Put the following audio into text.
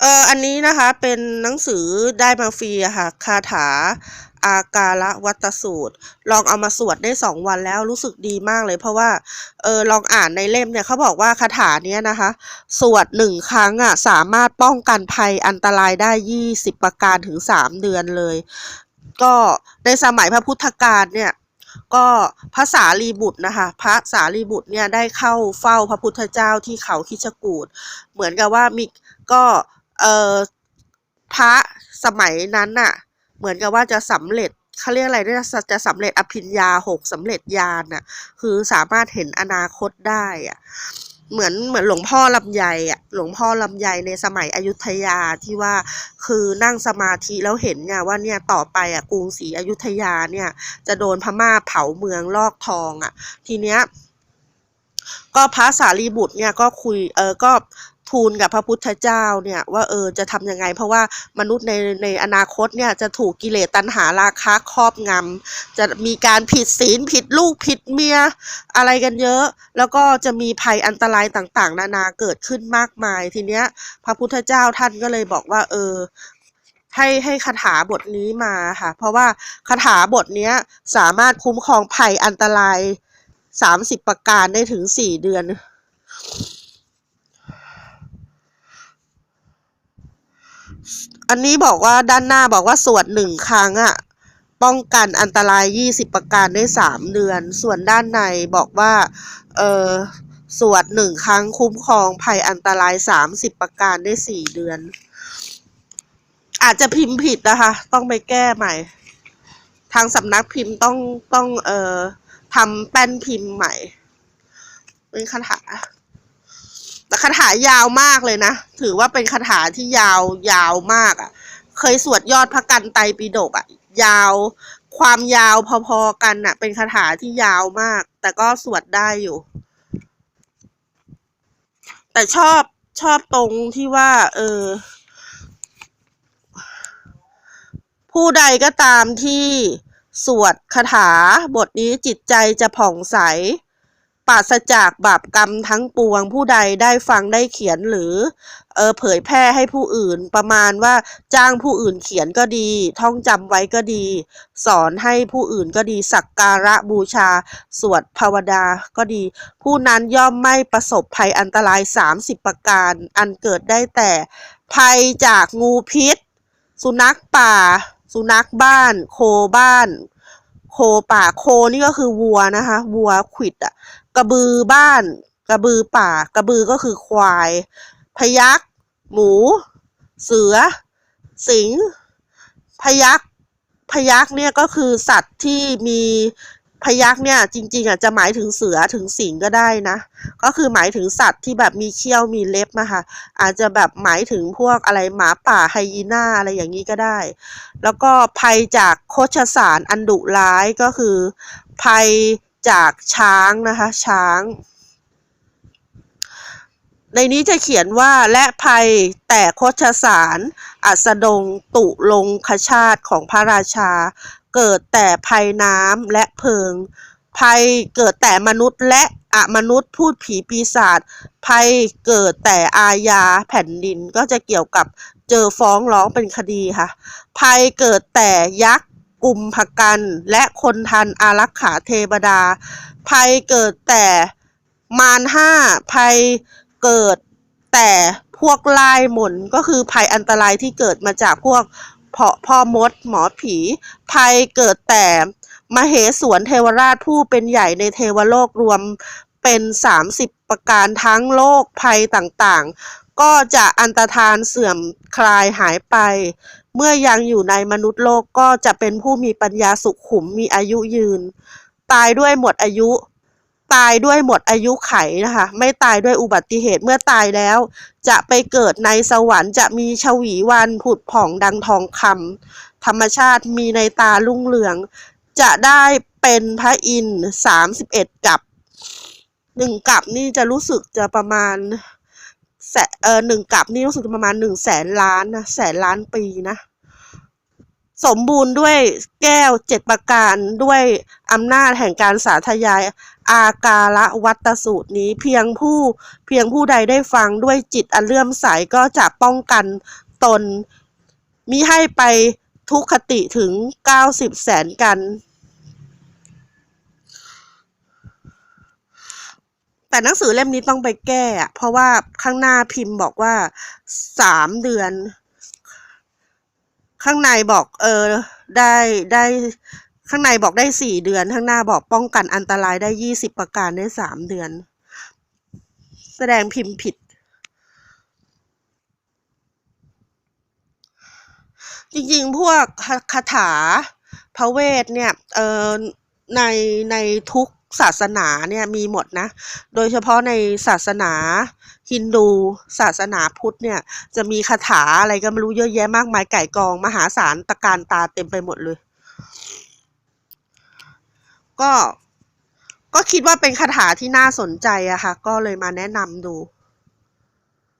เอออันนี้นะคะเป็นหนังสือได้มาฟรีอะค่ะคาถาอาการะวัตสูตร ลองเอามาสวดได้สองวันแล้วรู้สึกดีมากเลย เพราะว่าเออลองอ่านในเล่มเนี่ยเขาบอกว่าคาถาเนี้ยนะคะ สวดหนึ่งครั้งอะสามารถป้องกันภัยอันตรายได้ยี่สิบประการถึงสามเดือนเลย ก็ในสมัยพระพุทธกาลเนี่ยก็พระสารีบุตรนะคะ พระสารีบุตรเนี่ยได้เข้าเฝ้าพระพุทธเจ้าที่เขาคิชกูฏเหมือนกับว่ามีก็ เออพระสมัยนั้นน่ะ เหมือนกับว่าจะสำเร็จเขาเรียกอะไรเนี่ยจะสำเร็จอภิญญาหกสำเร็จญาณน่ะ คือสามารถเห็นอนาคตได้อะเหมือนเหมือนหลวงพ่อลำไยอะหลวงพ่อลำไยในสมัยอยุธยาที่ว่าคือนั่งสมาธิแล้วเห็นไงว่าเนี่ยต่อไปอะกรุงศรีอยุธยาเนี่ย จะโดนพม่าเผาเมืองลอกทองอะ ทีเนี้ยก็พระสารีบุตรเนี่ยก็คุยเออก็ ทูลกับพระพุทธเจ้าเนี่ยว่าเออจะทำยังไง เพราะว่ามนุษย์ในในอนาคตเนี่ยจะถูกกิเลสตัณหาราคะครอบงำจะมีการผิดศีลผิดลูกผิดเมียอะไรกันเยอะ แล้วก็จะมีภัยอันตรายต่างๆ นานาเกิดขึ้นมากมาย ทีเนี้ยพระพุทธเจ้าท่านก็เลยบอกว่า เออให้ให้คาถาบทนี้มาค่ะ เพราะว่าคาถาบทเนี้ยสามารถคุ้มครองภัยอันตรายสามสิบประการได้ถึงสี่เดือน อันนี้บอกว่าด้านหน้าบอกว่าสวดหนึ่งครั้งอะป้องกันอันตรายยี่สิบประการได้สามเดือน ส่วนด้านในบอกว่า เออสวดหนึ่งครั้งคุ้มครองภัยอันตรายสามสิบประการได้สี่เดือน อาจจะพิมพ์ผิดนะคะ ต้องไปแก้ใหม่ ทางสำนักพิมพ์ต้องต้อง เอ่อทำแป้นพิมพ์ใหม่ เป็นคาถา แต่คาถายาวมากเลยนะ ถือว่าเป็นคาถาที่ยาวยาวมากอะ่ะ เคยสวดยอดพระกันไตปิฎกอะ่ะ ยาวความยาวพอๆกันอะ เป็นคาถาที่ยาวมาก แต่ก็สวดได้อยู่ แต่ชอบชอบตรงที่ว่า เออ ผู้ใดก็ตามที่สวดคาถาบทนี้จิตใจจะผ่องใส ปราศจากบาปกรรมทั้งปวงผู้ใดได้ฟังได้เขียนหรือเออเผยแพร่ให้ผู้อื่นประมาณว่าจ้างผู้อื่นเขียนก็ดี ท่องจำไว้ก็ดี สอนให้ผู้อื่นก็ดี สักการะบูชา สวดภาวดาก็ดี ผู้นั้นย่อมไม่ประสบภัยอันตราย 30 ประการ อันเกิดได้แต่ภัยจากงูพิษ สุนัขป่า สุนัขบ้าน โคบ้าน ป่าโคนี่ก็คือวัวนะคะ วัวขิดอะกระบือบ้าน กระบือป่า กระบือก็คือควาย พยักหมู เสือ สิง พยักพยักเนี่ยก็คือสัตว์ที่มี พยักเนี่ย จริง ๆอะจะหมายถึงเสือถึงสิงก็ได้นะ ก็คือหมายถึงสัตว์ที่แบบมีเขี้ยวมีเล็บอะค่ะอาจจะแบบหมายถึงพวกอะไรหมาป่าไฮยีน่าอะไรอย่างนี้ก็ได้ แล้วก็ภัยจากโคชสารอันดุร้ายก็คือ ภัยจากช้างนะคะ ช้าง ในนี้จะเขียนว่าและภัยแต่โคชสาร อัสดงตุลงคชาติของพระราชา เกิดแต่ภัยน้ำและเพลิง ภัยเกิดแต่มนุษย์และอะมนุษย์พูดผีปีศาจภัยเกิดแต่อาญาแผ่นดินก็จะเกี่ยวกับเจอฟ้องร้องเป็นคดีค่ะ ภัยเกิดแต่ยักษ์กลุ่มพกันและคนทันอารักขาเทวดา ภัยเกิดแต่มารห้าภัยเกิดแต่พวกลายหมนก็คือภัยอันตรายที่เกิดมาจากพวก เพ่อพ่อมดหมอผี ภัยเกิดแต่มเหสวนเทวราชผู้เป็นใหญ่ในเทวโลกรวมเป็น 30 ประการทั้งโลกภัยต่างๆ ก็จะอันตรธานเสื่อมคลายหายไป เมื่อยังอยู่ในมนุษย์โลกก็จะเป็นผู้มีปัญญาสุขขุมมีอายุยืน ตายด้วยหมดอายุ ตายด้วยหมดอายุไขนะคะ ไม่ตายด้วยอุบัติเหตุเมื่อตายแล้ว จะไปเกิดในสวรรค์จะมีชวีวันผุดผ่องดังทองคำธรรมชาติมีในตาลุ่งเรือง จะได้เป็นพระอินทร์สามสิบเอ็ดกับหนึ่งกับนี่จะรู้สึกจะประมาณแสเออหนึ่งกับนี่รู้สึกประมาณหนึ่งแสนล้านนะแสนล้านปีนะ สมบูรณ์ด้วยแก้วเจ็ดประการด้วยอำนาจแห่งการสาธยาย อาการะวัตสูตรนี้เพียงผู้เพียงผู้ใดได้ฟังด้วยจิตอันเลื่อมใสก็จะป้องกันตน มิให้ไปทุกขติถึงเก้าสิบแสนกัน แต่หนังสือเล่มนี้ต้องไปแก้อเพราะว่าข้างหน้าพิมพ์บอกว่าสามเดือน ข้างในบอกเออได้ได้ข้างในบอกได้สี่เดือน ข้างหน้าบอกป้องกันอันตรายได้ยี่สิบประการได้สามเดือน แสดงพิมพ์ผิด จริงๆ พวกคาคาถาพระเวทเนี่ยเออในในทุก ศาสนาเนี่ยมีหมดนะ โดยเฉพาะในศาสนาฮินดูศาสนาพุทธเนี่ยจะมีคาถาอะไรก็ไม่รู้เยอะแยะมากมายไก่กอง มหาศาลตะการตาเต็มไปหมดเลย ก็ก็คิดว่าเป็นคาถาที่น่าสนใจอะค่ะ ก็เลยมาแนะนำดู